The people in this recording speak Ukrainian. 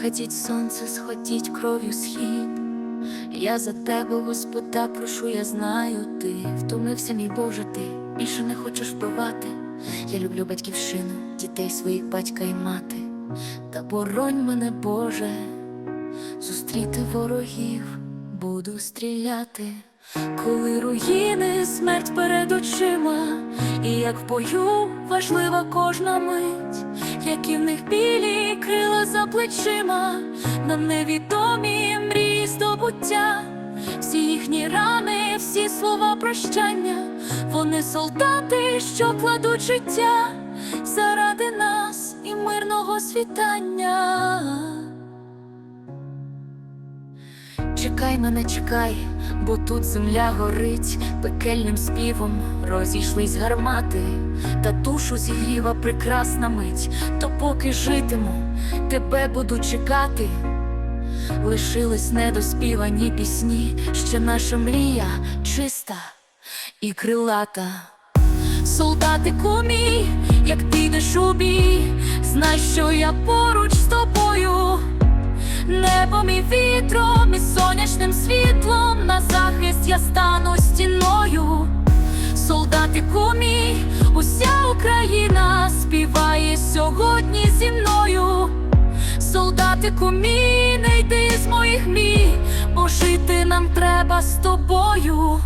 Сходіть сонце, сходіть кров'ю схід. Я за тебе, Господа, прошу, я знаю, ти втомився, мій Боже, ти більше не хочеш вбивати. Я люблю батьківщину, дітей своїх батька і мати. Та боронь мене, Боже, зустріти ворогів, буду стріляти, коли руїни, смерть перед очима, і як в бою важлива кожна мить, які в них білі крила за плечима, на невідомі мрії здобуття, всі їхні рани, всі слова прощання, вони солдати, що кладуть життя заради нас і мирного світання. Чекай мене, чекай, бо тут земля горить, пекельним співом розійшлись гармати, та душу зігріва прекрасна мить, то поки житиму, тебе буду чекати. Лишились недоспівані пісні, ще наша мрія чиста і крилата. Солдатику мій, як підеш у бій, знай, що я поруч світлом на захист я стану стіною. Солдатику мій, уся Україна співає сьогодні зі мною. Солдатику мій, не йди з моїх мій, бо жити нам треба з тобою.